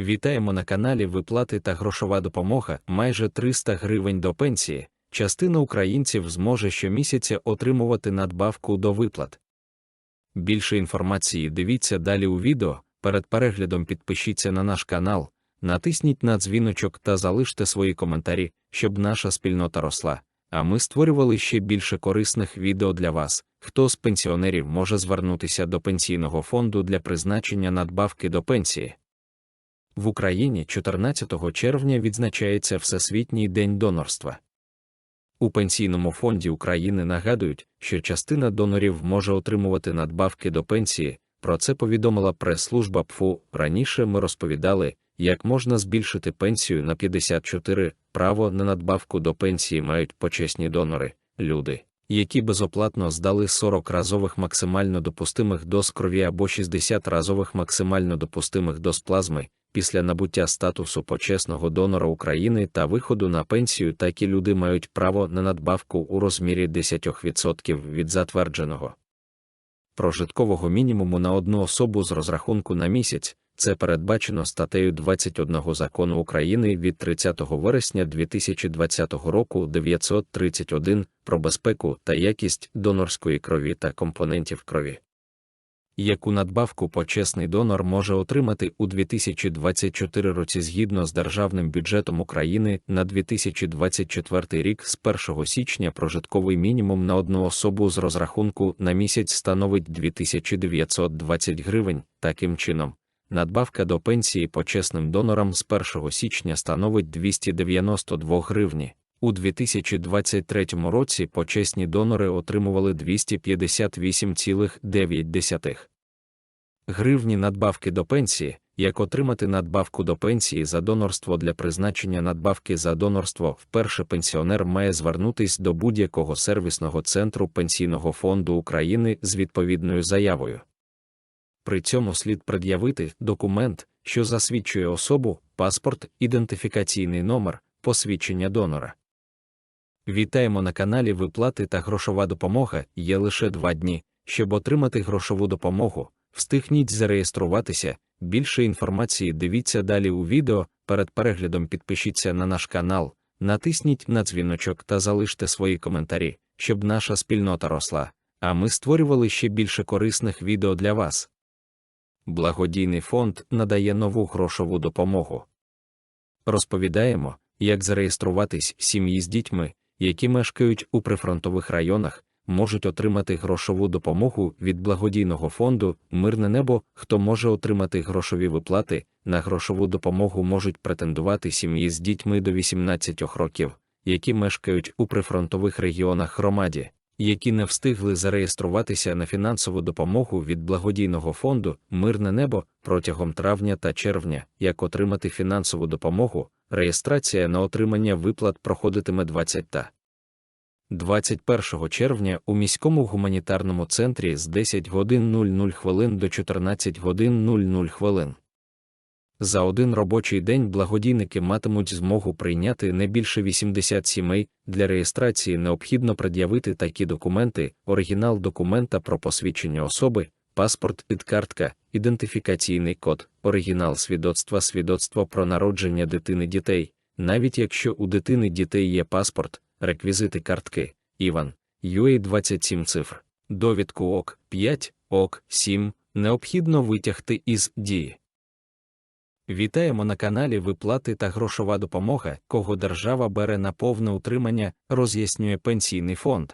Вітаємо на каналі Виплати та грошова допомога майже 300 гривень до пенсії. Частина українців зможе щомісяця отримувати надбавку до виплат. Більше інформації дивіться далі у відео. Перед переглядом підпишіться на наш канал, натисніть на дзвіночок та залиште свої коментарі, щоб наша спільнота росла. А ми створювали ще більше корисних відео для вас. Хто з пенсіонерів може звернутися до пенсійного фонду для призначення надбавки до пенсії? В Україні 14 червня відзначається Всесвітній день донорства. У Пенсійному фонді України нагадують, що частина донорів може отримувати надбавки до пенсії. Про це повідомила прес-служба ПФУ. Раніше ми розповідали, як можна збільшити пенсію на 54. Право на надбавку до пенсії мають почесні донори, люди, які безоплатно здали 40 разових максимально допустимих доз крові або 60 разових максимально допустимих доз плазми. Після набуття статусу почесного донора України та виходу на пенсію такі люди мають право на надбавку у розмірі 10% від затвердженого прожиткового мінімуму на одну особу з розрахунку на місяць. Це передбачено статтею 21 закону України від 30 вересня 2020 року 931 про безпеку та якість донорської крові та компонентів крові яку надбавку почесний донор може отримати у 2024 році згідно з Державним бюджетом України на 2024 рік з 1 січня прожитковий мінімум на одну особу з розрахунку на місяць становить 2920 гривень. Таким чином, надбавка до пенсії почесним донорам з 1 січня становить 292 гривні. У 2023 році почесні донори отримували 258,9 гривні надбавки до пенсії, як отримати надбавку до пенсії за донорство для призначення надбавки за донорство вперше пенсіонер має звернутись до будь-якого сервісного центру Пенсійного фонду України з відповідною заявою. При цьому слід пред'явити документ, що засвідчує особу, паспорт, ідентифікаційний номер, посвідчення донора. Вітаємо на каналі Виплати та грошова допомога є лише два дні, щоб отримати грошову допомогу. Встигніть зареєструватися. Більше інформації дивіться далі у відео. Перед переглядом підпишіться на наш канал, натисніть на дзвіночок та залиште свої коментарі, щоб наша спільнота росла. А ми створювали ще більше корисних відео для вас. Благодійний фонд надає нову грошову допомогу. Розповідаємо, як зареєструватись сім'ї з дітьми, які мешкають у прифронтових районах, можуть отримати грошову допомогу від благодійного фонду Мирне небо, хто може отримати грошові виплати, на грошову допомогу можуть претендувати сім'ї з дітьми до 18 років, які мешкають у прифронтових регіонах громаді. Які не встигли зареєструватися на фінансову допомогу від благодійного фонду Мирне небо протягом травня та червня, як отримати фінансову допомогу, реєстрація на отримання виплат проходитиме 20 та 21 червня у міському гуманітарному центрі з 10 годин 00 хвилин до 14 годин 00 хвилин. За один робочий день благодійники матимуть змогу прийняти не більше 80 сімей. Для реєстрації необхідно пред'явити такі документи: оригінал документа про посвідчення особи, паспорт, підкартка, ідентифікаційний код, оригінал свідоцтва, свідоцтво про народження дитини дітей, навіть якщо у дитини дітей є паспорт реквізити картки, Іван, UA 27 цифр, довідку ОК 5, ОК 7, необхідно витягти із дії. Вітаємо на каналі Виплати та грошова допомога, кого держава бере на повне утримання, роз'яснює Пенсійний фонд.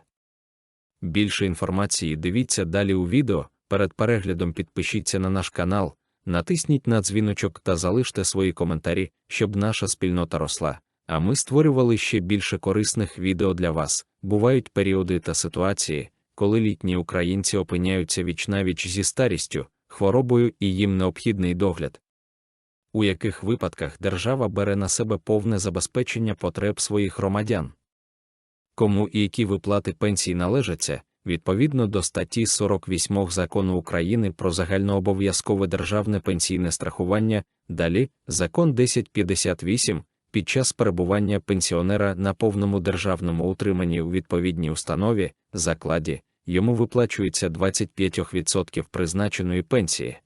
Більше інформації дивіться далі у відео. Перед переглядом підпишіться на наш канал, натисніть на дзвіночок та залиште свої коментарі, щоб наша спільнота росла. А ми створювали ще більше корисних відео для вас. Бувають періоди та ситуації, коли літні українці опиняються віч-навіч зі старістю, хворобою і їм необхідний догляд. У яких випадках держава бере на себе повне забезпечення потреб своїх громадян? Кому і які виплати пенсій належаться, відповідно до статті 48 закону України про загальнообов'язкове державне пенсійне страхування, далі закон 1058 під час перебування пенсіонера на повному державному утриманні у відповідній установі, закладі, йому виплачується 25% призначеної пенсії.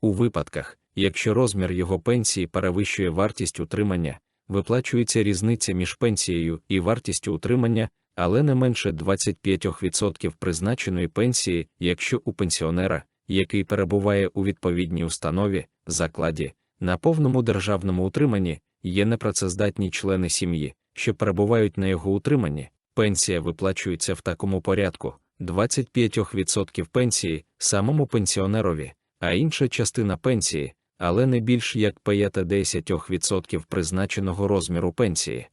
У випадках, якщо розмір його пенсії перевищує вартість утримання, виплачується різниця між пенсією і вартістю утримання, але не менше 25% призначеної пенсії, якщо у пенсіонера, який перебуває у відповідній установі, закладі, на повному державному утриманні, є непрацездатні члени сім'ї, що перебувають на його утриманні, пенсія виплачується в такому порядку: 25% пенсії самому пенсіонерові, а інша частина пенсії, але не більш як 5-10% призначеного розміру пенсії.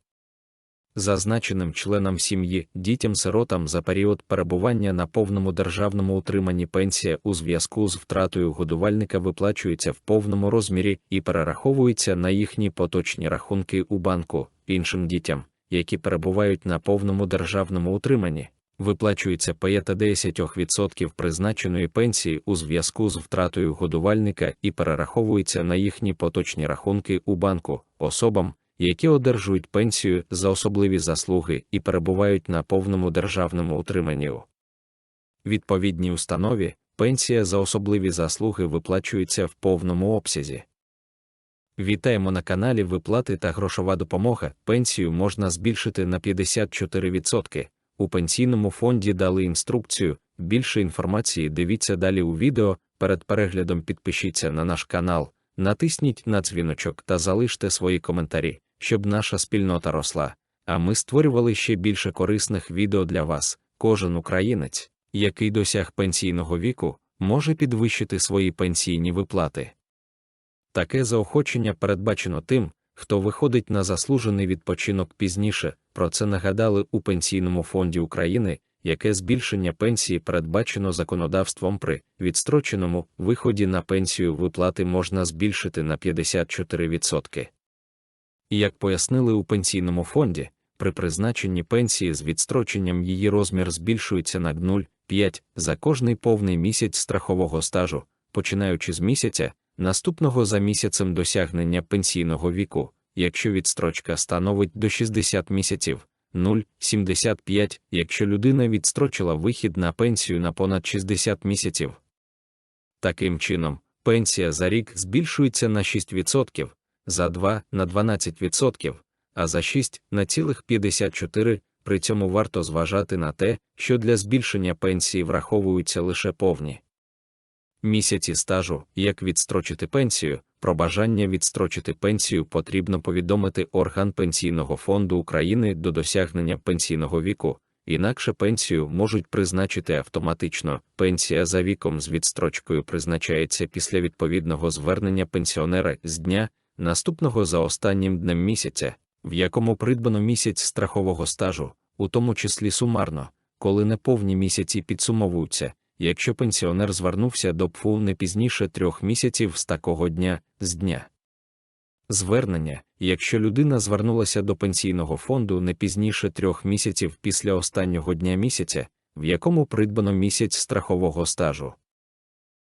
Зазначеним членам сім'ї, дітям-сиротам за період перебування на повному державному утриманні пенсія у зв'язку з втратою годувальника виплачується в повному розмірі і перераховується на їхні поточні рахунки у банку, іншим дітям, які перебувають на повному державному утриманні, виплачується 5-10% призначеної пенсії у зв'язку з втратою годувальника і перераховується на їхні поточні рахунки у банку особам, які одержують пенсію за особливі заслуги і перебувають на повному державному утриманні. у Відповідній установі пенсія за особливі заслуги виплачується в повному обсязі. Вітаємо на каналі Виплати та грошова допомога. Пенсію можна збільшити на 54%. У пенсійному фонді дали інструкцію. Більше інформації дивіться далі у відео. Перед переглядом підпишіться на наш канал, натисніть на дзвіночок та залиште свої коментарі, щоб наша спільнота росла. А ми створювали ще більше корисних відео для вас. Кожен українець, який досяг пенсійного віку, може підвищити свої пенсійні виплати. Таке заохочення передбачено тим, хто виходить на заслужений відпочинок пізніше. Про це нагадали у Пенсійному фонді України, яке збільшення пенсії передбачено законодавством при відстроченому виході на пенсію виплати можна збільшити на 54%. Як пояснили у пенсійному фонді, при призначенні пенсії з відстроченням її розмір збільшується на 0,5 за кожний повний місяць страхового стажу, починаючи з місяця, наступного за місяцем досягнення пенсійного віку, якщо відстрочка становить до 60 місяців, 0,75, якщо людина відстрочила вихід на пенсію на понад 60 місяців. Таким чином, пенсія за рік збільшується на 6%, за 2 на 12%, а за 6 на цілих 54%. При цьому варто зважати на те, що для збільшення пенсії враховуються лише повні місяці стажу, як відстрочити пенсію. Про бажання відстрочити пенсію потрібно повідомити орган Пенсійного фонду України до досягнення пенсійного віку, інакше пенсію можуть призначити автоматично. Пенсія за віком з відстрочкою призначається після відповідного звернення пенсіонера з дня, наступного за останнім днем місяця, в якому придбано місяць страхового стажу, у тому числі сумарно, коли неповні місяці підсумовуються якщо пенсіонер звернувся до ПФУ не пізніше трьох місяців з такого дня з дня. Звернення, якщо людина звернулася до пенсійного фонду не пізніше трьох місяців після останнього дня місяця, в якому придбано місяць страхового стажу.